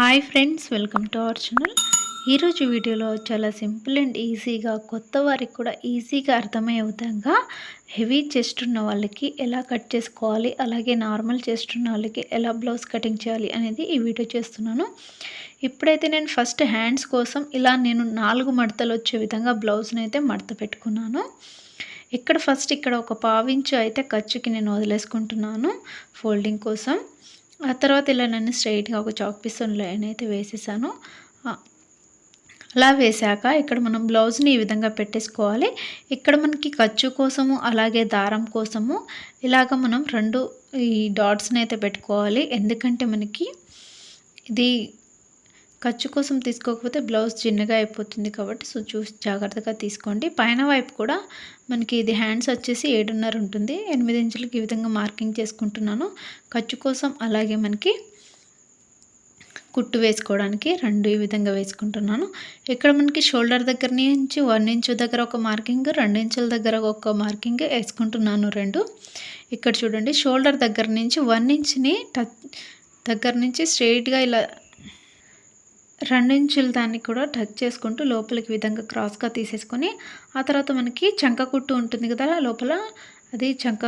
Hi friends welcome to our channel. ఈరోజు వీడియోలో చాలా సింపుల్ అండ్ ఈజీగా కొత్త వారికి కూడా ఈజీగా అర్థమయ్యే విధంగా హెవీ చెస్ట్ ఉన్న వాళ్ళకి ఎలా కట్ చేసుకోవాలి అలాగే నార్మల్ చెస్ట్ ఉన్న వాళ్ళకి ఎలా బ్లౌజ్ కటింగ్ చేయాలి అనేది ఈ వీడియో చేస్తున్నాను. ఇప్పుడైతే నేను ఫస్ట్ హ్యాండ్స్ కోసం ఇలా నేను నాలుగు మడతలు వచ్చే విధంగా బ్లౌజ్ని అయితే మడత పెట్టుకున్నాను. ఇక్కడ ఫస్ట్ ఇక్కడ ఒక పావించు అయితే ఖర్చుకి నేను వదిలేసుకుంటున్నాను ఫోల్డింగ్ కోసం. ఆ తర్వాత ఇలా నన్ను స్ట్రైట్గా ఒక చాక్ పీస్ లైన్ అయితే వేసేసాను అలా వేసాక ఇక్కడ మనం బ్లౌజ్ని ఈ విధంగా పెట్టేసుకోవాలి. ఇక్కడ మనకి ఖర్చు కోసము అలాగే దారం కోసము ఇలాగ మనం రెండు ఈ డాట్స్ని అయితే పెట్టుకోవాలి. ఎందుకంటే మనకి ఇది ఖర్చు కోసం తీసుకోకపోతే బ్లౌజ్ చిన్నగా అయిపోతుంది కాబట్టి సో చూసి జాగ్రత్తగా తీసుకోండి. పైన వైపు కూడా మనకి ఇది హ్యాండ్స్ వచ్చేసి ఏడున్నర ఉంటుంది. ఎనిమిది ఇంచులకి ఈ విధంగా మార్కింగ్ చేసుకుంటున్నాను. ఖర్చు కోసం అలాగే మనకి కుట్టు వేసుకోవడానికి రెండు ఈ విధంగా వేసుకుంటున్నాను. ఇక్కడ మనకి షోల్డర్ దగ్గర నుంచి వన్ ఇంచు దగ్గర ఒక మార్కింగ్ రెండు ఇంచుల దగ్గర ఒక మార్కింగ్ వేసుకుంటున్నాను రెండు. ఇక్కడ చూడండి షోల్డర్ దగ్గర నుంచి వన్ ఇంచ్ని టచ్ దగ్గర నుంచి స్ట్రెయిట్గా ఇలా రెండించుల దాన్ని కూడా టచ్ చేసుకుంటూ లోపలికి విధంగా క్రాస్గా తీసేసుకొని ఆ తర్వాత మనకి చంక కుట్టు ఉంటుంది కదా లోపల అది చంక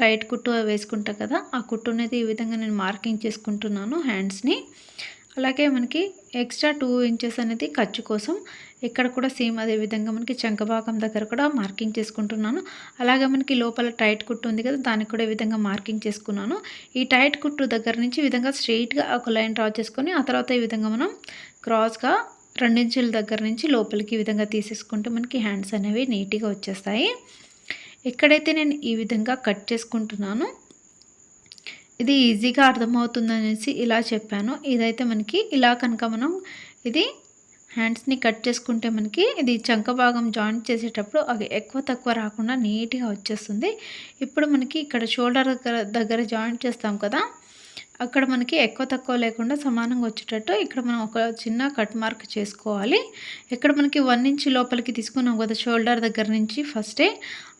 టైట్ కుట్టు వేసుకుంటా కదా ఆ కుట్టు అనేది ఈ విధంగా నేను మార్కింగ్ చేసుకుంటున్నాను హ్యాండ్స్ని. అలాగే మనకి ఎక్స్ట్రా టూ ఇంచెస్ అనేది ఖర్చు కోసం ఇక్కడ కూడా సేమ్ అదే విధంగా మనకి చంక భాగం దగ్గర కూడా మార్కింగ్ చేసుకుంటున్నాను. అలాగే మనకి లోపల టైట్ కుట్టు ఉంది కదా దానికి కూడా ఈ విధంగా మార్కింగ్ చేసుకున్నాను. ఈ టైట్ కుట్టు దగ్గర నుంచి విధంగా స్ట్రెయిట్గా ఒక లైన్ డ్రా చేసుకొని ఆ తర్వాత ఈ విధంగా మనం క్రాస్గా రెండించుల దగ్గర నుంచి లోపలికి ఈ విధంగా తీసేసుకుంటే మనకి హ్యాండ్స్ అనేవి నీట్గా వచ్చేస్తాయి. ఎక్కడైతే నేను ఈ విధంగా కట్ చేసుకుంటున్నాను ఇది ఈజీగా అర్థమవుతుందనేసి ఇలా చెప్పాను. ఇదైతే మనకి ఇలా కనుక మనం ఇది హ్యాండ్స్ని కట్ చేసుకుంటే మనకి ఇది చంక భాగం జాయింట్ చేసేటప్పుడు అది ఎక్కువ తక్కువ రాకుండా నీట్గా వచ్చేస్తుంది. ఇప్పుడు మనకి ఇక్కడ షోల్డర్ దగ్గర దగ్గర జాయింట్ చేస్తాం కదా అక్కడ మనకి ఎక్కువ తక్కువ లేకుండా సమానంగా వచ్చేటట్టు ఇక్కడ మనం ఒక చిన్న కట్ మార్క్ చేసుకోవాలి. ఇక్కడ మనకి వన్ ఇంచ్ లోపలికి తీసుకున్నాం కదా షోల్డర్ దగ్గర నుంచి ఫస్టే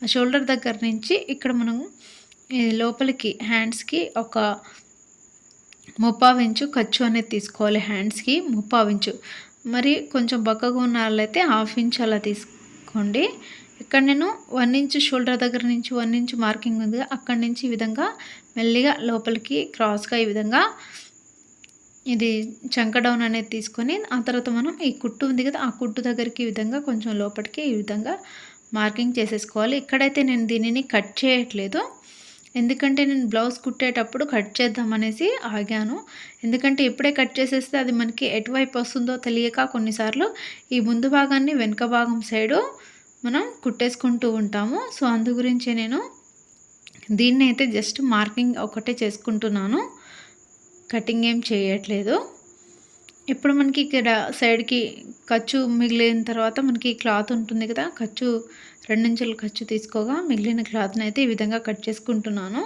ఆ షోల్డర్ దగ్గర నుంచి ఇక్కడ మనం ఈ లోపలికి హ్యాండ్స్కి ఒక ముప్పావించు ఖర్చు అనేది తీసుకోవాలి హ్యాండ్స్కి ముప్పావించు మరి కొంచెం బక్కగా ఉన్న వాళ్ళైతే హాఫ్ ఇంచ్ అలా తీసుకోండి. ఇక్కడ నేను వన్ ఇంచ్ షోల్డర్ దగ్గర నుంచి వన్ ఇంచ్ మార్కింగ్ ఉంది అక్కడి నుంచి ఈ విధంగా మెల్లిగా లోపలికి క్రాస్గా ఈ విధంగా ఇది చంక డౌన్ అనేది తీసుకొని ఆ తర్వాత మనం ఈ కుట్టు ఉంది కదా ఆ కుట్టు దగ్గరికి ఈ విధంగా కొంచెం లోపలికి ఈ విధంగా మార్కింగ్ చేసేసుకోవాలి. ఇక్కడైతే నేను దీనిని కట్ చేయట్లేదు. ఎందుకంటే నేను బ్లౌజ్ కుట్టేటప్పుడు కట్ చేద్దామనేసి ఆగాను. ఎందుకంటే ఇప్పుడే కట్ చేసేస్తే అది మనకి ఎటువైపు వస్తుందో తెలియక కొన్నిసార్లు ఈ ముందు భాగాన్ని వెనుక భాగం సైడు మనం కుట్టేసుకుంటూ ఉంటాము. సో అందు గురించే నేను దీన్ని అయితే జస్ట్ మార్కింగ్ ఒకటే చేసుకుంటున్నాను. కటింగ్ ఏం చేయట్లేదు. ఇప్పుడు మనకి ఇక్కడ సైడ్కి ఖర్చు మిగిలిన తర్వాత మనకి క్లాత్ ఉంటుంది కదా ఖర్చు రెండించుల ఖర్చు తీసుకోగా మిగిలిన క్లాత్ని అయితే ఈ విధంగా కట్ చేసుకుంటున్నాను.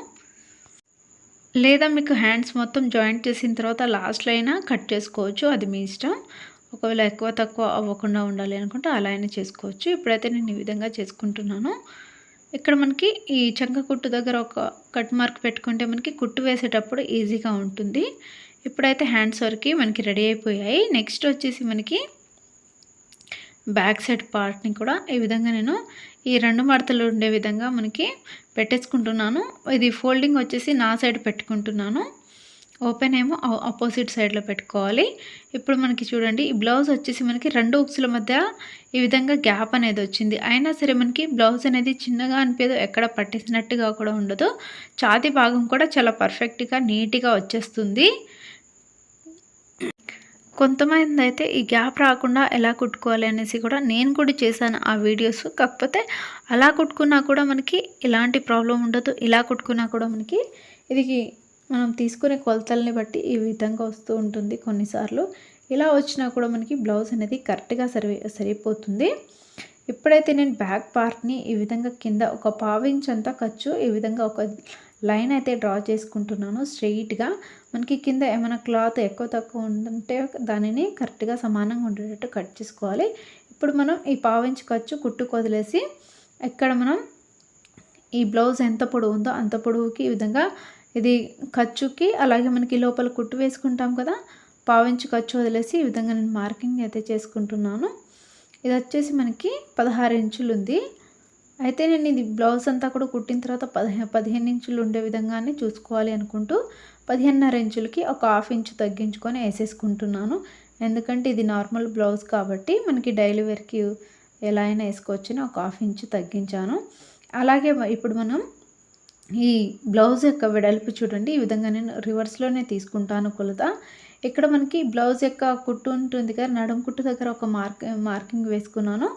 లేదా మీకు హ్యాండ్స్ మొత్తం జాయింట్ చేసిన తర్వాత లాస్ట్లో అయినా కట్ చేసుకోవచ్చు అది మీ ఇష్టం. ఒకవేళ ఎక్కువ తక్కువ అవ్వకుండా ఉండాలి అనుకుంటే అలా అయినా చేసుకోవచ్చు. ఇప్పుడైతే నేను ఈ విధంగా చేసుకుంటున్నాను. ఇక్కడ మనకి ఈ చంక కుట్టు దగ్గర ఒక కట్ మార్క్ పెట్టుకుంటే మనకి కుట్టు వేసేటప్పుడు ఈజీగా ఉంటుంది. ఇప్పుడైతే హ్యాండ్స్ వరకు మనకి రెడీ అయిపోయాయి. నెక్స్ట్ వచ్చేసి మనకి బ్యాక్ సైడ్ పార్ట్ని కూడా ఈ విధంగా నేను ఈ రెండు మడతలు ఉండే విధంగా మనకి పెట్టేసుకుంటున్నాను. ఇది ఫోల్డింగ్ వచ్చేసి నా సైడ్ పెట్టుకుంటున్నాను. ఓపెన్ ఏమో ఆపోజిట్ సైడ్లో పెట్టుకోవాలి. ఇప్పుడు మనకి చూడండి ఈ బ్లౌజ్ వచ్చేసి మనకి రెండు ఉక్సుల మధ్య ఈ విధంగా గ్యాప్ అనేది వచ్చింది. అయినా సరే మనకి బ్లౌజ్ అనేది చిన్నగా అనిపించదు ఎక్కడ పట్టేసినట్టుగా కూడా ఉండదు. ఛాతి భాగం కూడా చాలా పర్ఫెక్ట్గా నీట్గా వచ్చేస్తుంది. కొంతమంది అయితే ఈ గ్యాప్ రాకుండా ఎలా కుట్టుకోవాలి అనేసి కూడా నేను కూడా చేశాను ఆ వీడియోస్ కాకపోతే అలా కుట్టుకున్నా కూడా మనకి ఎలాంటి ప్రాబ్లం ఉండదు. ఇలా కుట్టుకున్నా కూడా మనకి ఇది మనం తీసుకునే కొలతల్ని బట్టి ఈ విధంగా వస్తూ ఉంటుంది కొన్నిసార్లు. ఇలా వచ్చినా కూడా మనకి బ్లౌజ్ అనేది కరెక్ట్గా సరి సరిపోతుంది. ఇప్పుడైతే నేను బ్యాక్ పార్ట్ని ఈ విధంగా కింద ఒక పావించ్ అంతా ఖర్చు ఈ విధంగా ఒక లైన్ అయితే డ్రా చేసుకుంటున్నాను స్ట్రెయిట్గా మనకి కింద ఏమైనా క్లాత్ ఎక్కువ తక్కువ ఉంటే దానిని కరెక్ట్గా సమానంగా ఉండేటట్టు కట్ చేసుకోవాలి. ఇప్పుడు మనం ఈ పావించి ఖర్చు కుట్టు వదిలేసి ఎక్కడ మనం ఈ బ్లౌజ్ ఎంత పొడవు ఉందో అంత పొడవుకి ఈ విధంగా ఇది ఖర్చుకి అలాగే మనకి లోపల కుట్టు వేసుకుంటాం కదా పావించి ఖర్చు వదిలేసి ఈ విధంగా నేను మార్కింగ్ అయితే చేసుకుంటున్నాను. ఇది వచ్చేసి మనకి పదహారు ఇంచులు ఉంది. అయితే నేను ఇది బ్లౌజ్ అంతా కూడా కుట్టిన తర్వాత పదిహే పదిహేను ఇంచులు ఉండే విధంగానే చూసుకోవాలి అనుకుంటూ పదిహేనున్నర ఇంచులకి ఒక హాఫ్ ఇంచు తగ్గించుకొని వేసేసుకుంటున్నాను. ఎందుకంటే ఇది నార్మల్ బ్లౌజ్ కాబట్టి మనకి డైలీ వేర్కి ఎలా అయినా వేసుకోవచ్చని ఒక హాఫ్ ఇంచు తగ్గించాను. అలాగే ఇప్పుడు మనం ఈ బ్లౌజ్ యొక్క వెడల్పు చూడండి ఈ విధంగా నేను రివర్స్లోనే తీసుకుంటాను కొలత. ఇక్కడ మనకి బ్లౌజ్ యొక్క కుట్టు ఉంటుంది కదా నడుం కుట్టు దగ్గర ఒక మార్క్ మార్కింగ్ వేసుకున్నాను.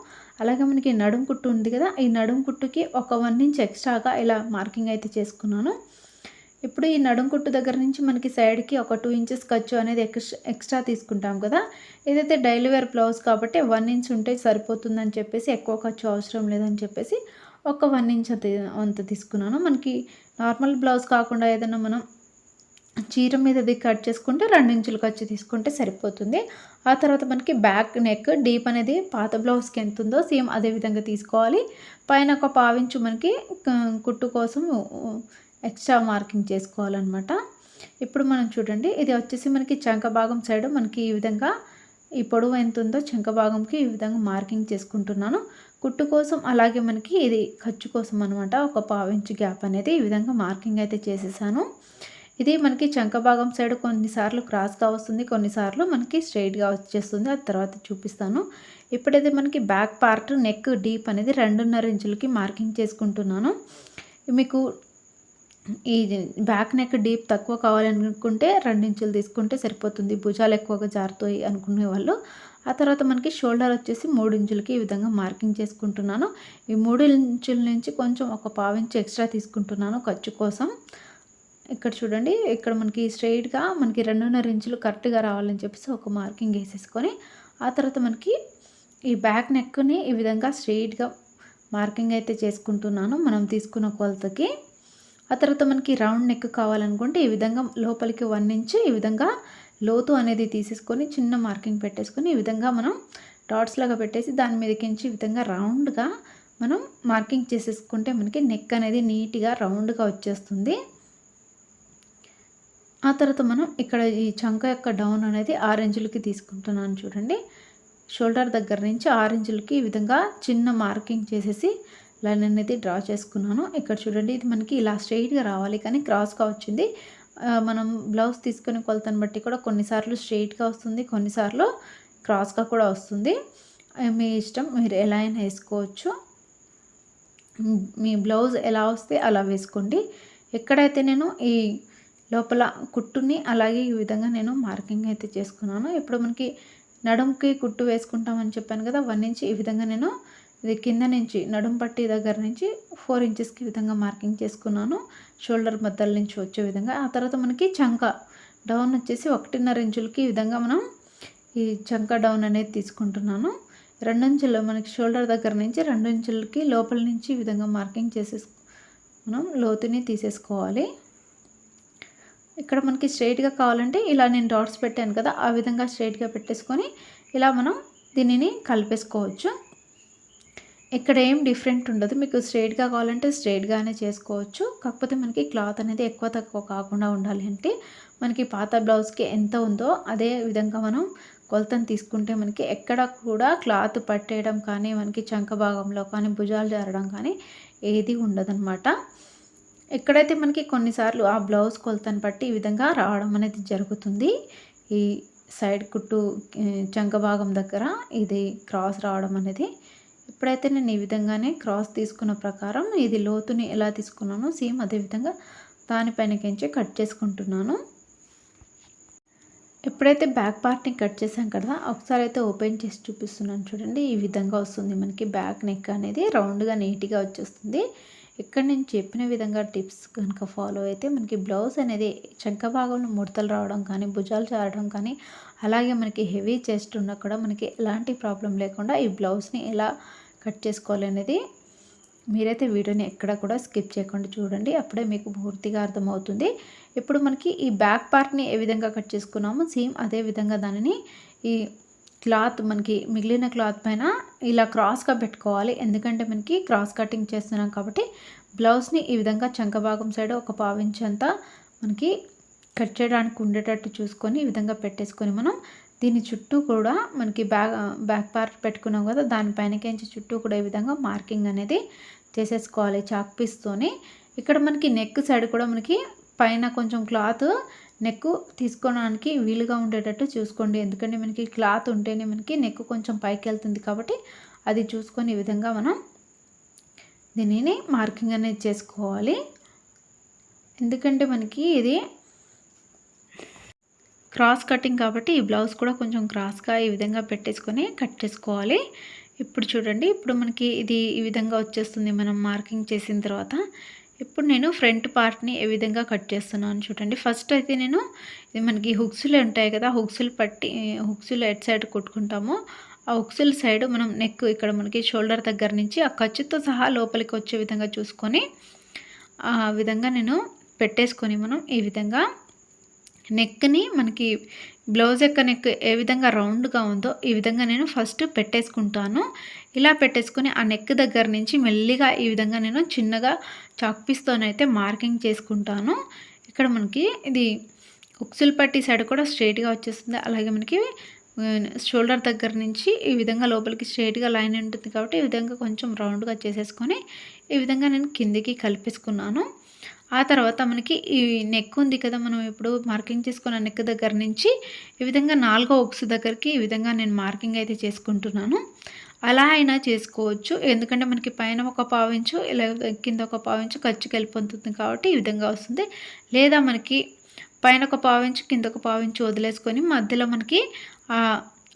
అలాగే మనకి నడుం కుట్టు ఉంది కదా ఈ నడుం కుట్టుకి ఒక వన్ ఇంచ్ ఎక్స్ట్రాగా ఇలా మార్కింగ్ అయితే చేసుకున్నాను. ఇప్పుడు ఈ నడుం కుట్టు దగ్గర నుంచి మనకి సైడ్కి ఒక టూ ఇంచెస్ ఖర్చు అనేది ఎక్స్ట్రా ఎక్స్ట్రా తీసుకుంటాం కదా. ఏదైతే డైలీ వేర్ బ్లౌజ్ కాబట్టి వన్ ఇంచ్ ఉంటే సరిపోతుందని చెప్పేసి ఎక్కువ ఖర్చు అవసరం లేదని చెప్పేసి ఒక వన్ ఇంచ్ అంత అంత తీసుకున్నాను. మనకి నార్మల్ బ్లౌజ్ కాకుండా ఏదైనా మనం చీర మీదది కట్ చేసుకుంటే రెండు ఇంచులు ఖర్చు తీసుకుంటే సరిపోతుంది. ఆ తర్వాత మనకి బ్యాక్ నెక్ డీప్ అనేది పాత బ్లౌజ్కి ఎంత ఉందో సేమ్ అదే విధంగా తీసుకోవాలి. పైన ఒక పావించు మనకి కుట్టు కోసం ఎక్స్ట్రా మార్కింగ్ చేసుకోవాలన్నమాట. ఇప్పుడు మనం చూడండి ఇది వచ్చేసి మనకి చంక భాగం సైడ్ మనకి ఈ విధంగా ఈ పొడవు ఎంత ఉందో చంక భాగంకి ఈ విధంగా మార్కింగ్ చేసుకుంటున్నాను. కుట్టు కోసం అలాగే మనకి ఇది ఖర్చు కోసం అనమాట ఒక పావించు గ్యాప్ అనేది ఈ విధంగా మార్కింగ్ అయితే చేసేసాను. ఇది మనకి చంక భాగం సైడ్ కొన్నిసార్లు క్రాస్గా వస్తుంది కొన్నిసార్లు మనకి స్ట్రైట్గా వచ్చేస్తుంది. ఆ తర్వాత చూపిస్తాను. ఇప్పుడైతే మనకి బ్యాక్ పార్ట్ నెక్ డీప్ అనేది రెండున్నర ఇంచులకి మార్కింగ్ చేసుకుంటున్నాను. మీకు ఈ బ్యాక్ నెక్ డీప్ తక్కువ కావాలనుకుంటే రెండించులు తీసుకుంటే సరిపోతుంది. భుజాలు ఎక్కువగా జారుతాయి అనుకునే వాళ్ళు ఆ తర్వాత మనకి షోల్డర్ వచ్చేసి మూడు ఇంచులకి ఈ విధంగా మార్కింగ్ చేసుకుంటున్నాను. ఈ మూడు ఇంచుల నుంచి కొంచెం ఒక పావించి ఎక్స్ట్రా తీసుకుంటున్నాను ఖర్చు కోసం. ఇక్కడ చూడండి ఇక్కడ మనకి స్ట్రైట్గా మనకి రెండున్నర ఇంచులు కరెక్ట్గా రావాలని చెప్పేసి ఒక మార్కింగ్ వేసేసుకొని ఆ తర్వాత మనకి ఈ బ్యాక్ నెక్ని ఈ విధంగా స్ట్రైట్గా మార్కింగ్ అయితే చేసుకుంటున్నాను మనం తీసుకున్న కొలతకి. ఆ తర్వాత మనకి రౌండ్ నెక్ కావాలనుకుంటే ఈ విధంగా లోపలికి వన్ ఇంచ్ ఈ విధంగా లోతు అనేది తీసేసుకొని చిన్న మార్కింగ్ పెట్టేసుకొని ఈ విధంగా మనం డాట్స్ లాగా పెట్టేసి దాని మీదకించి ఈ విధంగా రౌండ్గా మనం మార్కింగ్ చేసేసుకుంటే మనకి నెక్ అనేది నీట్గా రౌండ్గా వచ్చేస్తుంది. ఆ తర్వాత మనం ఇక్కడ ఈ చంక యొక్క డౌన్ అనేది ఆరెంజ్లకి తీసుకుంటున్నాను చూడండి. షోల్డర్ దగ్గర నుంచి ఆరెంజ్లకి ఈ విధంగా చిన్న మార్కింగ్ చేసేసి లైన్ అనేది డ్రా చేసుకున్నాను. ఇక్కడ చూడండి ఇది మనకి ఇలా స్ట్రైట్గా రావాలి కానీ క్రాస్గా వచ్చింది. మనం బ్లౌజ్ తీసుకునే కొలతను బట్టి కూడా కొన్నిసార్లు స్ట్రెయిట్గా వస్తుంది కొన్నిసార్లు క్రాస్గా కూడా వస్తుంది. మీ ఇష్టం మీరు ఎలా అయినా వేసుకోవచ్చు. మీ బ్లౌజ్ ఎలా వస్తే అలా వేసుకోండి. ఎక్కడైతే నేను ఈ లోపల కుట్టుని అలాగే ఈ విధంగా నేను మార్కింగ్ అయితే చేసుకున్నాను. ఇప్పుడు మనకి నడుముకి కుట్టు వేసుకుంటామని చెప్పాను కదా వన్ ఇంచ్ ఈ విధంగా నేను ఇది కింద నుంచి నడుం పట్టి దగ్గర నుంచి ఫోర్ ఇంచెస్కి విధంగా మార్కింగ్ చేసుకున్నాను. షోల్డర్ మద్దల నుంచి వచ్చే విధంగా. ఆ తర్వాత మనకి చంక డౌన్ వచ్చేసి ఒకటిన్నర ఇంచులకి ఈ విధంగా మనం ఈ చంక డౌన్ అనేది తీసుకుంటున్నాను. రెండు ఇంచులు మనకి షోల్డర్ దగ్గర నుంచి రెండు ఇంచులకి లోపల నుంచి ఈ విధంగా మార్కింగ్ చేసేసు మనం లోతుని తీసేసుకోవాలి. ఇక్కడ మనకి స్ట్రైట్గా కావాలంటే ఇలా నేను డాట్స్ పెట్టాను కదా ఆ విధంగా స్ట్రైట్గా పెట్టేసుకొని ఇలా మనం దీనిని కలిపేసుకోవచ్చు. ఇక్కడ ఏం డిఫరెంట్ ఉండదు. మీకు స్ట్రైట్గా కావాలంటే స్ట్రైట్గానే చేసుకోవచ్చు. కాకపోతే మనకి క్లాత్ అనేది ఎక్కువ తక్కువ కాకుండా ఉండాలి అంటే మనకి పాత బ్లౌజ్కి ఎంత ఉందో అదే విధంగా మనం కొలతను తీసుకుంటే మనకి ఎక్కడ కూడా క్లాత్ పట్టేయడం కానీ మనకి చంక భాగంలో కానీ భుజాలు జారడం కానీ ఏది ఉండదన్నమాట. ఎక్కడైతే మనకి కొన్నిసార్లు ఆ బ్లౌజ్ కొలతను బట్టి ఈ విధంగా రావడం అనేది జరుగుతుంది. ఈ సైడ్ కుట్టు చంక భాగం దగ్గర ఇది క్రాస్ రావడం అనేది ఇప్పుడైతే నేను ఈ విధంగానే క్రాస్ తీసుకున్న ప్రకారం ఇది లోతుని ఎలా తీసుకున్నానో సేమ్ అదేవిధంగా దానిపైనకించి కట్ చేసుకుంటున్నాను. ఎప్పుడైతే బ్యాక్ పార్ట్ని కట్ చేసాం కదా ఒకసారి అయితే ఓపెన్ చేసి చూపిస్తున్నాను చూడండి. ఈ విధంగా వస్తుంది మనకి బ్యాక్ నెక్ అనేది రౌండ్గా నీట్గా వచ్చేస్తుంది. ఇక్కడ నేను చెప్పిన విధంగా టిప్స్ కనుక ఫాలో అయితే మనకి బ్లౌజ్ అనేది చంక భాగంలో ముడతలు రావడం కానీ భుజాలు చారడం కానీ అలాగే మనకి హెవీ చెస్ట్ ఉన్నా కూడా మనకి ఎలాంటి ప్రాబ్లం లేకుండా ఈ బ్లౌజ్ని ఎలా కట్ చేసుకోవాలి అనేది మీరైతే వీడియోని ఎక్కడ కూడా స్కిప్ చేయకుండా చూడండి. అప్పుడే మీకు పూర్తిగా అర్థమవుతుంది. ఇప్పుడు మనకి ఈ బ్యాక్ పార్ట్ని ఏ విధంగా కట్ చేసుకున్నామో సేమ్ అదే విధంగా దానిని ఈ క్లాత్ మనకి మిగిలిన క్లాత్ పైన ఇలా క్రాస్గా పెట్టుకోవాలి. ఎందుకంటే మనకి క్రాస్ కటింగ్ చేస్తున్నాం కాబట్టి బ్లౌజ్ని ఈ విధంగా చంక భాగం సైడ్ ఒక పావించంతా మనకి కట్ చేయడానికి ఉండేటట్టు చూసుకొని ఈ విధంగా పెట్టేసుకొని మనం దీని చుట్టూ కూడా మనకి బ్యాక్ బ్యాక్ పార్ట్ పెట్టుకున్నాం కదా దానిపైనకించి చుట్టూ కూడా ఈ విధంగా మార్కింగ్ అనేది చేసేసుకోవాలి చాక్ పీస్తోని ఇక్కడ మనకి నెక్ సైడ్ కూడా మనకి పైన కొంచెం క్లాత్ నెక్ తీసుకోవడానికి వీలుగా ఉండేటట్టు చూసుకోండి. ఎందుకంటే మనకి క్లాత్ ఉంటేనే మనకి నెక్ కొంచెం పైకి వెళ్తుంది కాబట్టి అది చూసుకొని ఈ విధంగా మనం దీనిని మార్కింగ్ అనేది చేసుకోవాలి. ఎందుకంటే మనకి ఇది క్రాస్ కటింగ్ కాబట్టి ఈ బ్లౌజ్ కూడా కొంచెం క్రాస్గా ఈ విధంగా పెట్టేసుకొని కట్ చేసుకోవాలి. ఇప్పుడు చూడండి ఇప్పుడు మనకి ఇది ఈ విధంగా వచ్చేస్తుంది మనం మార్కింగ్ చేసిన తర్వాత. ఇప్పుడు నేను ఫ్రంట్ పార్ట్ని ఏ విధంగా కట్ చేస్తున్నాను చూడండి. ఫస్ట్ అయితే నేను ఇది మనకి హుక్స్లు ఉంటాయి కదా హుక్స్లు పట్టి హుక్స్లు ఎట్ సైడ్ కొట్టుకుంటాము. ఆ హుక్స్ల సైడ్ మనం నెక్ ఇక్కడ మనకి షోల్డర్ దగ్గర నుంచి ఆ ఖర్చుతో సహా లోపలికి వచ్చే విధంగా చూసుకొని ఆ విధంగా నేను పెట్టేసుకొని మనం ఈ విధంగా నెక్ని మనకి బ్లౌజ్ యొక్క నెక్ ఏ విధంగా రౌండ్గా ఉందో ఈ విధంగా నేను ఫస్ట్ పెట్టేసుకుంటాను. ఇలా పెట్టేసుకుని ఆ నెక్ దగ్గర నుంచి మెల్లిగా ఈ విధంగా నేను చిన్నగా చాక్పీస్తోనైతే మార్కింగ్ చేసుకుంటాను. ఇక్కడ మనకి ఇది ఉక్సులు పట్టి సైడ్ కూడా స్ట్రైట్గా వచ్చేస్తుంది. అలాగే మనకి షోల్డర్ దగ్గర నుంచి ఈ విధంగా లోపలికి స్ట్రైట్గా లైన్ ఉంటుంది కాబట్టి ఈ విధంగా కొంచెం రౌండ్గా చేసేసుకొని ఈ విధంగా నేను కిందికి కలిపేసుకున్నాను. ఆ తర్వాత మనకి ఈ నెక్ ఉంది కదా మనం ఇప్పుడు మార్కింగ్ చేసుకున్న నెక్ దగ్గర నుంచి ఈ విధంగా నాలుగో ఒక్స్ దగ్గరికి ఈ విధంగా నేను మార్కింగ్ అయితే చేసుకుంటున్నాను. అలా అయినా చేసుకోవచ్చు. ఎందుకంటే మనకి పైన ఒక పావించు ఇలా కింద ఒక పావించు ఖర్చుకి వెళ్ళిపోతుంది కాబట్టి ఈ విధంగా వస్తుంది. లేదా మనకి పైన ఒక పావించు కింద ఒక పావించు వదిలేసుకొని మధ్యలో మనకి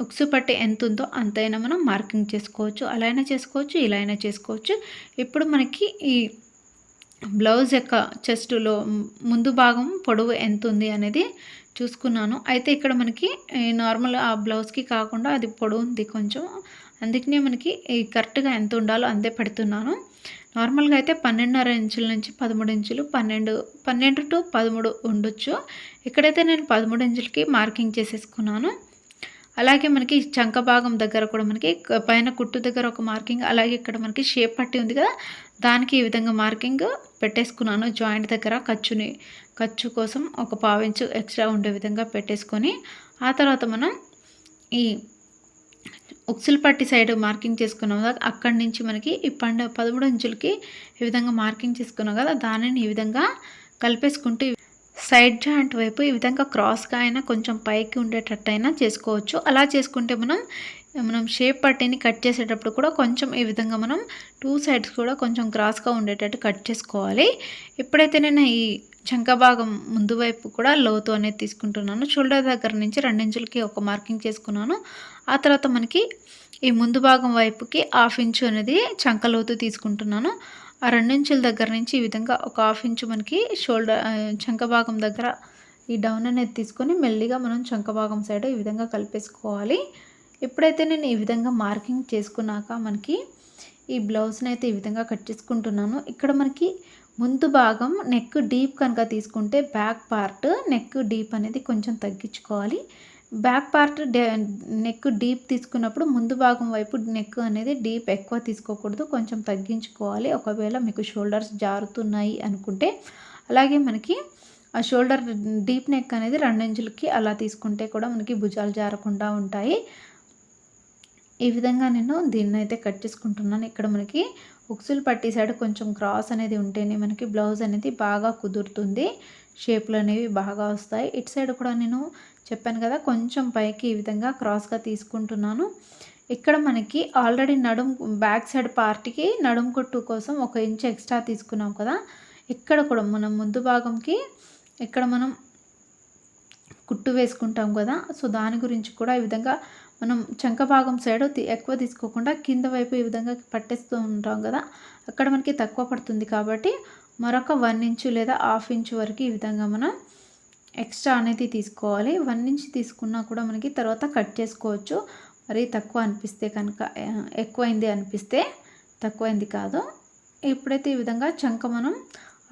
ఉక్సు పట్టి ఎంత ఉందో అంతైనా మనం మార్కింగ్ చేసుకోవచ్చు. అలా అయినా చేసుకోవచ్చు ఇలా అయినా చేసుకోవచ్చు. ఇప్పుడు మనకి ఈ బ్లౌజ్ యొక్క చెస్టులో ముందు భాగం పొడవు ఎంత ఉంది అనేది చూసుకున్నాను. అయితే ఇక్కడ మనకి నార్మల్ ఆ బ్లౌజ్కి కాకుండా అది పొడవు ఉంది కొంచెం. అందుకనే మనకి కరెక్ట్గా ఎంత ఉండాలో అంతే పెడుతున్నాను. నార్మల్గా అయితే పన్నెండున్నర ఇంచుల నుంచి పదమూడు ఇంచులు పన్నెండు పన్నెండు టు పదమూడు ఉండొచ్చు. ఇక్కడైతే నేను పదమూడు ఇంచులకి మార్కింగ్ చేసేసుకున్నాను. అలాగే మనకి చంక భాగం దగ్గర కూడా మనకి పైన కుట్టు దగ్గర ఒక మార్కింగ్ అలాగే ఇక్కడ మనకి షేప్ పట్టి ఉంది కదా దానికి ఈ విధంగా మార్కింగ్ పెట్టేసుకున్నాను. జాయింట్ దగ్గర ఖర్చుని ఖర్చు కోసం ఒక పావించు ఎక్స్ట్రా ఉండే విధంగా పెట్టేసుకొని ఆ తర్వాత మనం ఈ ఉక్సిల్పట్టి సైడ్ మార్కింగ్ చేసుకున్నాం కదా అక్కడి నుంచి మనకి ఈ పండు పదమూడు అంచులకి ఈ విధంగా మార్కింగ్ చేసుకున్నాం కదా దానిని ఈ విధంగా కలిపేసుకుంటూ సైడ్ జాయింట్ వైపు ఈ విధంగా క్రాస్గా అయినా కొంచెం పైకి ఉండేటట్టు అయినా చేసుకోవచ్చు. అలా చేసుకుంటే మనం మనం షేప్ పట్టీని కట్ చేసేటప్పుడు కూడా కొంచెం ఈ విధంగా మనం టూ సైడ్స్ కూడా కొంచెం క్రాస్గా ఉండేటట్టు కట్ చేసుకోవాలి. ఎప్పుడైతే నేను ఈ చంక భాగం ముందు వైపు కూడా లోతు అనేది తీసుకుంటున్నాను. షోల్డర్ దగ్గర నుంచి రెండించులకి ఒక మార్కింగ్ చేసుకున్నాను. ఆ తర్వాత మనకి ఈ ముందు భాగం వైపుకి హాఫ్ ఇంచు అనేది చంక లోతు తీసుకుంటున్నాను. ఆ రెండించుల దగ్గర నుంచి ఈ విధంగా ఒక హాఫ్ ఇంచు మనకి షోల్డర్ చంక భాగం దగ్గర ఈ డౌన్ అనేది తీసుకొని మెల్లిగా మనం చంక భాగం సైడ్ ఈ విధంగా కలిపేసుకోవాలి. ఎప్పుడైతే నేను ఈ విధంగా మార్కింగ్ చేసుకున్నాక మనకి ఈ బ్లౌజ్ని అయితే ఈ విధంగా కట్ చేసుకుంటున్నాను. ఇక్కడ మనకి ముందు భాగం నెక్ డీప్ కనుక తీసుకుంటే బ్యాక్ పార్ట్ నెక్ డీప్ అనేది కొంచెం తగ్గించుకోవాలి. బ్యాక్ పార్ట్ నెక్ డీప్ తీసుకున్నప్పుడు ముందు భాగం వైపు నెక్ అనేది డీప్ ఎక్కువ తీసుకోకూడదు కొంచెం తగ్గించుకోవాలి. ఒకవేళ మీకు షోల్డర్స్ జారుతున్నాయి అనుకుంటే. అలాగే మనకి ఆ షోల్డర్ డీప్ నెక్ అనేది రెండంచులకి అలా తీసుకుంటే కూడా మనకి భుజాలు జారకుండా ఉంటాయి. ఈ విధంగా నేను దీన్ని అయితే కట్ చేసుకుంటున్నాను. ఇక్కడ మనకి ఉక్సులు పట్టి సైడ్ కొంచెం క్రాస్ అనేది ఉంటేనే మనకి బ్లౌజ్ అనేది బాగా కుదురుతుంది. షేప్లు అనేవి బాగా వస్తాయి. ఇటు సైడ్ కూడా నేను చెప్పాను కదా కొంచెం పైకి ఈ విధంగా క్రాస్గా తీసుకుంటున్నాను. ఇక్కడ మనకి ఆల్రెడీ నడుం బ్యాక్ సైడ్ పార్ట్కి నడుం కొట్టు కోసం ఒక ఇంచ్ ఎక్స్ట్రా తీసుకున్నాం కదా. ఇక్కడ కూడా మనం ముందు భాగంకి ఇక్కడ మనం కుట్టు వేసుకుంటాం కదా. సో దాని గురించి కూడా ఈ విధంగా మనం చంక భాగం సైడ్ ఎక్కువ తీసుకోకుండా కింద వైపు ఈ విధంగా పట్టేస్తూ ఉంటాం కదా అక్కడ మనకి తక్కువ పడుతుంది కాబట్టి మరొక వన్ ఇంచు లేదా హాఫ్ ఇంచు వరకు ఈ విధంగా మనం ఎక్స్ట్రా అనేది తీసుకోవాలి. వన్ ఇంచ్ తీసుకున్నా కూడా మనకి తర్వాత కట్ చేసుకోవచ్చు. మరి తక్కువ అనిపిస్తే కనుక ఎక్కువైంది అనిపిస్తే తక్కువైంది కాదు. ఇప్పుడైతే ఈ విధంగా చంక మనం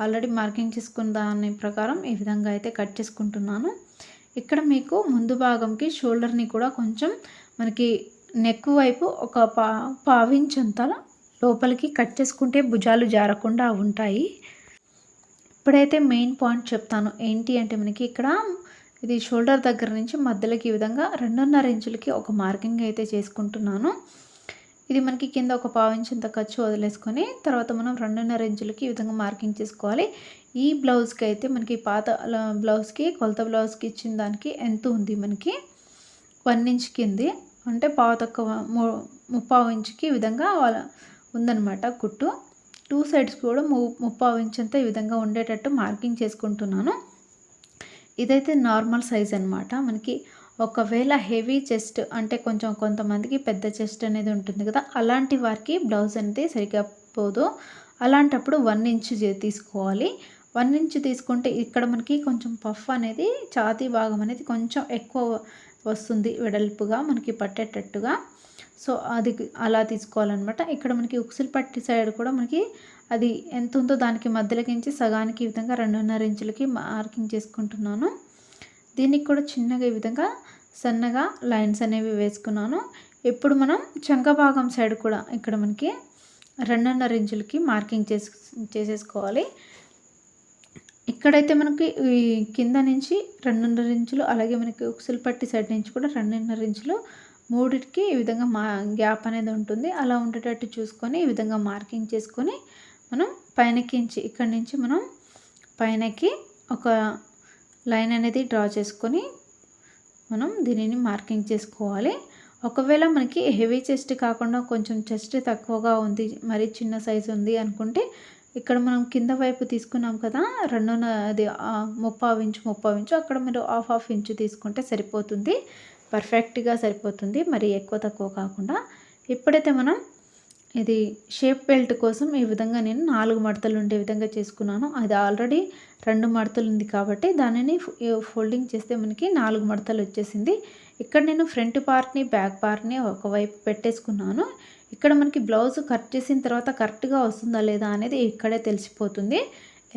ఆల్రెడీ మార్కింగ్ చేసుకున్న దాని ప్రకారం ఈ విధంగా అయితే కట్ చేసుకుంటున్నాను. ఇక్కడ మీకు ముందు భాగంకి షోల్డర్ని కూడా కొంచెం మనకి నెక్ వైపు ఒక పా పావించంత లోపలికి కట్ చేసుకుంటే భుజాలు జారకుండా ఉంటాయి. ఇప్పుడైతే మెయిన్ పాయింట్ చెప్తాను. ఏంటి అంటే మనకి ఇక్కడ ఇది షోల్డర్ దగ్గర నుంచి మధ్యలోకి ఈ విధంగా రెండున్నర ఇంచులకి ఒక మార్కింగ్ అయితే చేసుకుంటున్నాను. ఇది మనకి కింద ఒక పావు ఇంత ఖర్చు వదిలేసుకొని తర్వాత మనం రెండున్నర ఇంచులకి ఈ విధంగా మార్కింగ్ చేసుకోవాలి. ఈ బ్లౌజ్కి అయితే మనకి పాత బ్లౌజ్కి కొలత బ్లౌజ్కి ఇచ్చిన దానికి ఎంత ఉంది మనకి? వన్ ఇంచ్ కింది. అంటే పావు తక్కువ ముప్పావు ఇంచుకి ఈ విధంగా ఉందన్నమాట కుట్టు. టూ సైడ్స్ కూడా ము ముప్పావు ఇంచ్ అంతా ఈ విధంగా ఉండేటట్టు మార్కింగ్ చేసుకుంటున్నాను. ఇదైతే నార్మల్ సైజ్ అనమాట మనకి ఒకవేళ హెవీ చెస్ట్ అంటే కొంచెం కొంతమందికి పెద్ద చెస్ట్ అనేది ఉంటుంది కదా అలాంటి వారికి బ్లౌజ్ అనేది సరిగ్గా పోదు. అలాంటప్పుడు వన్ ఇంచ్ తీసుకోవాలి. వన్ ఇంచ్ తీసుకుంటే ఇక్కడ మనకి కొంచెం పఫ్ అనేది ఛాతీ భాగం అనేది కొంచెం ఎక్కువ వస్తుంది వెడల్పుగా మనకి పట్టేటట్టుగా. సో అది అలా తీసుకోవాలన్నమాట. ఇక్కడ మనకి ఉక్సులు పట్టి సైడ్ కూడా మనకి అది ఎంత ఉందో దానికి మధ్యలోకించి సగానికి ఈ విధంగా రెండున్నర ఇంచులకి మార్కింగ్ చేసుకుంటున్నాను. దీనికి కూడా చిన్నగా ఈ విధంగా సన్నగా లైన్స్ అనేవి వేసుకున్నాను. ఇప్పుడు మనం చంక భాగం సైడ్ కూడా ఇక్కడ మనకి రెండున్నర ఇంచులకి మార్కింగ్ చేసు చేసేసుకోవాలి. ఇక్కడైతే మనకి ఈ కింద నుంచి రెండున్నర ఇంచులు అలాగే మనకి ఉక్సులు పట్టి సైడ్ నుంచి కూడా రెండున్నర ఇంచులు మూడిటికి ఈ విధంగా మా గ్యాప్ అనేది ఉంటుంది. అలా ఉండేటట్టు చూసుకొని ఈ విధంగా మార్కింగ్ చేసుకొని మనం పైనకించి ఇక్కడి నుంచి మనం పైనకి ఒక లైన్ అనేది డ్రా చేసుకొని మనం దీనిని మార్కింగ్ చేసుకోవాలి. ఒకవేళ మనకి హెవీ చెస్ట్ కాకుండా కొంచెం చెస్ట్ తక్కువగా ఉంది మరీ చిన్న సైజు ఉంది అనుకుంటే ఇక్కడ మనం కింద వైపు తీసుకున్నాం కదా రెండున అది ముప్పావు ఇంచు ముప్పావు ఇంచు అక్కడ మీరు హాఫ్ హాఫ్ ఇంచు తీసుకుంటే సరిపోతుంది. పర్ఫెక్ట్గా సరిపోతుంది. మరి ఎక్కువ తక్కువ కాకుండా. ఇప్పుడైతే మనం ఇది షేప్ బెల్ట్ కోసం ఈ విధంగా నేను నాలుగు మడతలు ఉండే విధంగా చేసుకున్నాను. అది ఆల్రెడీ రెండు మడతలు ఉంది కాబట్టి దానిని ఫోల్డింగ్ చేస్తే మనకి నాలుగు మడతలు వచ్చేసింది. ఇక్కడ నేను ఫ్రంట్ పార్ట్ని బ్యాక్ పార్ట్ని ఒకవైపు పెట్టేసుకున్నాను. ఇక్కడ మనకి బ్లౌజ్ కట్ చేసిన తర్వాత కరెక్ట్గా వస్తుందా లేదా అనేది ఇక్కడే తెలిసిపోతుంది.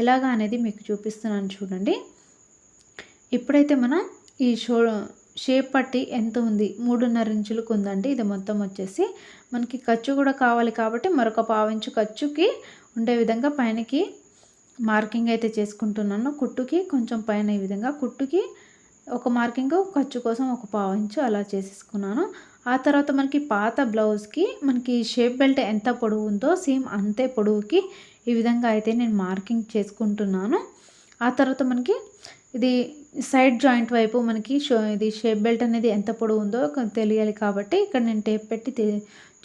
ఎలాగా అనేది మీకు చూపిస్తున్నాను చూడండి. ఇప్పుడైతే మనం ఈ షో షేప్ పట్టి ఎంత ఉంది? మూడున్నర ఇంచులకు ఉందండి. ఇది మొత్తం వచ్చేసి మనకి ఖర్చు కూడా కావాలి కాబట్టి మరొక పావించు ఖర్చుకి ఉండే విధంగా పైనకి మార్కింగ్ అయితే చేసుకుంటున్నాను. కుట్టుకి కొంచెం పైన ఈ విధంగా కుట్టుకి ఒక మార్కింగ్ ఖర్చు కోసం ఒక పావించు అలా చేసేసుకున్నాను. ఆ తర్వాత మనకి పాత బ్లౌజ్కి మనకి షేప్ బెల్ట్ ఎంత పొడవు ఉందో సేమ్ అంతే పొడవుకి ఈ విధంగా అయితే నేను మార్కింగ్ చేసుకుంటున్నాను. ఆ తర్వాత మనకి ఇది సైడ్ జాయింట్ వైపు మనకి షో ఇది షేప్ బెల్ట్ అనేది ఎంత పొడవు ఉందో తెలియాలి కాబట్టి ఇక్కడ నేను టేప్ పెట్టి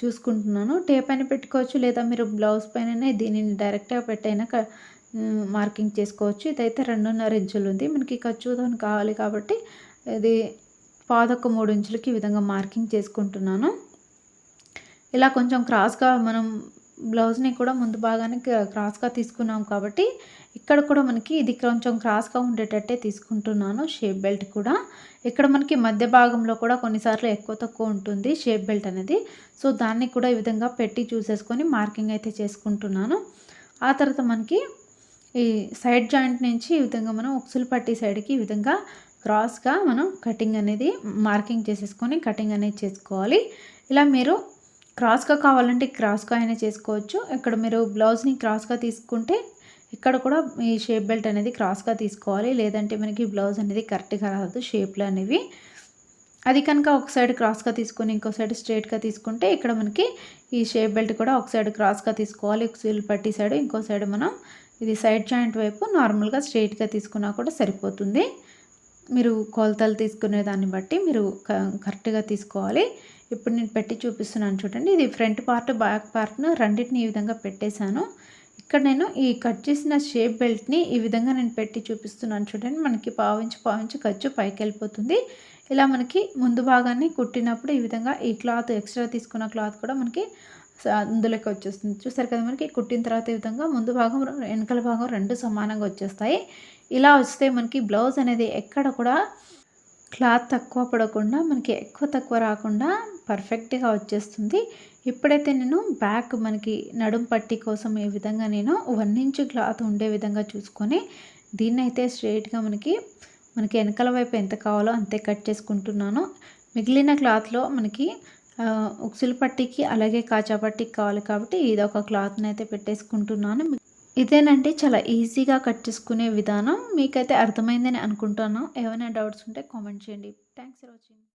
చూసుకుంటున్నాను. టేప్ అయినా పెట్టుకోవచ్చు లేదా మీరు బ్లౌజ్ పైన దీనిని డైరెక్ట్గా పెట్టైనా మార్కింగ్ చేసుకోవచ్చు. ఇదైతే రెండున్నర ఇంచులు ఉంది. మనకి ఖర్చుతో కావాలి కాబట్టి ఇది పాదొక్క మూడు ఇంచులకి ఈ విధంగా మార్కింగ్ చేసుకుంటున్నాను. ఇలా కొంచెం క్రాస్గా మనం బ్లౌజ్ని కూడా ముందు భాగానికి క్రాస్గా తీసుకున్నాం కాబట్టి ఇక్కడ కూడా మనకి ఇది కొంచెం క్రాస్గా ఉండేటట్టే తీసుకుంటున్నాను. షేప్ బెల్ట్ కూడా. ఇక్కడ మనకి మధ్య భాగంలో కూడా కొన్నిసార్లు ఎక్కువ తక్కువ ఉంటుంది షేప్ బెల్ట్ అనేది. సో దాన్ని కూడా ఈ విధంగా పెట్టి చూసేసుకొని మార్కింగ్ అయితే చేసుకుంటున్నాను. ఆ తర్వాత మనకి ఈ సైడ్ జాయింట్ నుంచి ఈ విధంగా మనం ఉక్సులు పట్టి సైడ్కి ఈ విధంగా క్రాస్గా మనం కటింగ్ అనేది మార్కింగ్ చేసేసుకొని కటింగ్ అనేది చేసుకోవాలి. ఇలా మీరు క్రాస్గా కావాలంటే క్రాస్గా అయినా చేసుకోవచ్చు. ఇక్కడ మీరు బ్లౌజ్ని క్రాస్గా తీసుకుంటే ఇక్కడ కూడా ఈ షేప్ బెల్ట్ అనేది క్రాస్గా తీసుకోవాలి. లేదంటే మనకి బ్లౌజ్ అనేది కరెక్ట్గా రాదు షేప్లు అనేవి. అది కనుక ఒక సైడ్ క్రాస్గా తీసుకొని ఇంకో సైడ్ స్ట్రైట్గా తీసుకుంటే ఇక్కడ మనకి ఈ షేప్ బెల్ట్ కూడా ఒక సైడ్ క్రాస్గా తీసుకోవాలి. ఒక పట్టి సైడ్ ఇంకో సైడ్ మనం ఇది సైడ్ జాయింట్ వైపు నార్మల్గా స్ట్రైట్గా తీసుకున్నా కూడా సరిపోతుంది. మీరు కొలతలు తీసుకునే దాన్ని బట్టి మీరు కరెక్ట్గా తీసుకోవాలి. ఇప్పుడు నేను పెట్టి చూపిస్తున్నాను చూడండి. ఇది ఫ్రంట్ పార్ట్ బ్యాక్ పార్ట్ను రెండింటిని ఈ విధంగా పెట్టేశాను. ఇక్కడ నేను ఈ కట్ చేసిన షేప్ బెల్ట్ని ఈ విధంగా నేను పెట్టి చూపిస్తున్నాను చూడండి. మనకి పావించి పావించి ఖర్చు పైకి వెళ్ళిపోతుంది. ఇలా మనకి ముందు భాగాన్ని కుట్టినప్పుడు ఈ విధంగా ఈ క్లాత్ ఎక్స్ట్రా తీసుకున్న క్లాత్ కూడా మనకి అందులోకి వచ్చేస్తుంది. చూసారు కదా మనకి కుట్టిన తర్వాత ఈ విధంగా ముందు భాగం వెనకల భాగం రెండు సమానంగా వచ్చేస్తాయి. ఇలా వస్తే మనకి బ్లౌజ్ అనేది ఎక్కడ కూడా క్లాత్ తక్కువ పడకుండా మనకి ఎక్కువ తక్కువ రాకుండా పర్ఫెక్ట్గా వచ్చేస్తుంది. ఇప్పుడైతే నేను బ్యాక్ మనకి నడుం పట్టి కోసం ఈ విధంగా నేను వన్ ఇంచ్ క్లాత్ ఉండే విధంగా చూసుకొని దీన్ని అయితే స్ట్రైట్గా మనకి మనకి వెనకాల వైపు ఎంత కావాలో అంతే కట్ చేసుకుంటున్నాను. మిగిలిన క్లాత్లో మనకి ఉక్సులు పట్టికి అలాగే కాచా పట్టికి కావాలి కాబట్టి ఇది ఒక క్లాత్ని అయితే పెట్టేసుకుంటున్నాను. ఇదేనండి చాలా ఈజీగా కట్ చేసుకునే విధానం. మీకైతే అర్థమైందని అనుకుంటున్నాను. ఏమైనా డౌట్స్ ఉంటే కామెంట్ చేయండి. Thanks for watching.